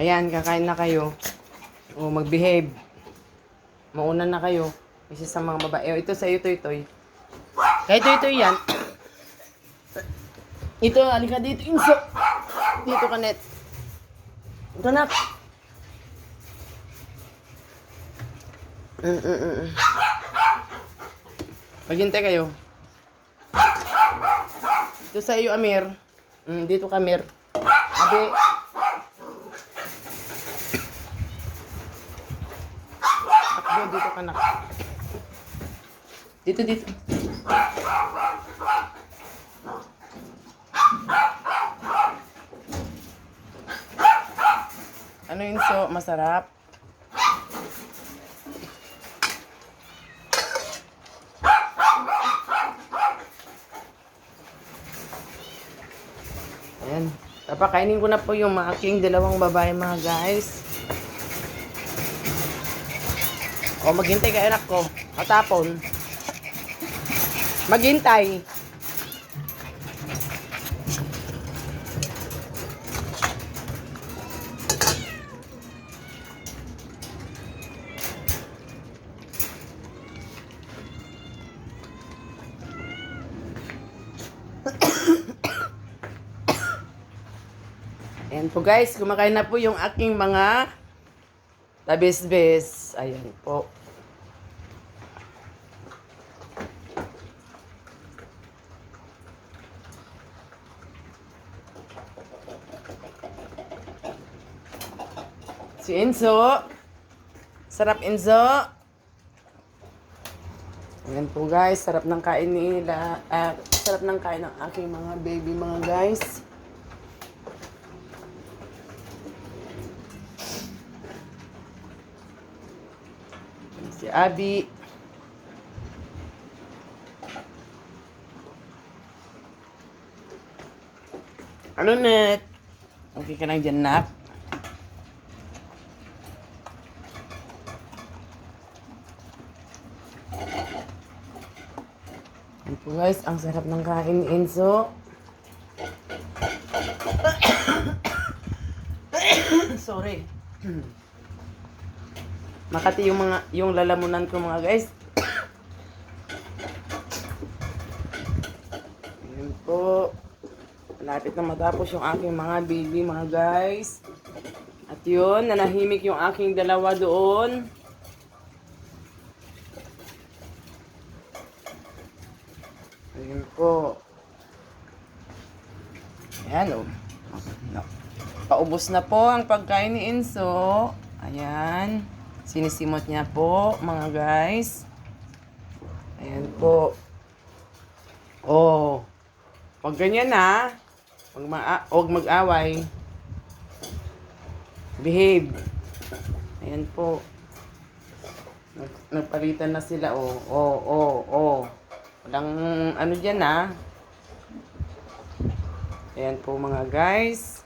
Ayan, kakain na kayo. O, mag-behave. Mauna na kayo. Isa sa mga babae. O, ito sa iyo, Toy Toy. Kaya Toy Toy yan. Ito, alika dito. Inso. Dito ka, Net. Ito, nak. Mm, mm, mm. mm. Maghintay kayo. Ito sa iyo, Amir. Mm, dito ka, Amir. Abi. Takbo, dito ka na. Dito, dito. Ano yun, so? Masarap? Ayan. Papakainin ko na po yung mga aking dalawang babae mga guys. O, maghintay ka anak ko. Matapon. Maghintay. Ayan po guys, kumakain na po yung aking mga tabis-bis. Ayan po. Si Enzo. Sarap Enzo. Ayan po guys, sarap ng kain nila. ah, sarap ng kain ng aking mga baby mga guys. Si Abby. Ano net? Okay ka lang dyan? Yan po guys, ang sarap ng kain Enzo. Sorry. Makati yung mga yung lalamunan ko mga guys. Ayan po. Malapit na matapos yung aking mga baby mga guys. At yun, nanahimik yung aking dalawa doon. Ayan po. Ayan o. No. Paubos na po ang pagkain ni Enzo. Ayan. Sinisimot niya po, mga guys. Ayan po. Oh. Pag ganyan na, wag, ma wag mag-away. Behave. Ayan po. Nag nagpalitan na sila. Oh, oh, oh, oh. Walang ano dyan ah. Ayan po mga guys.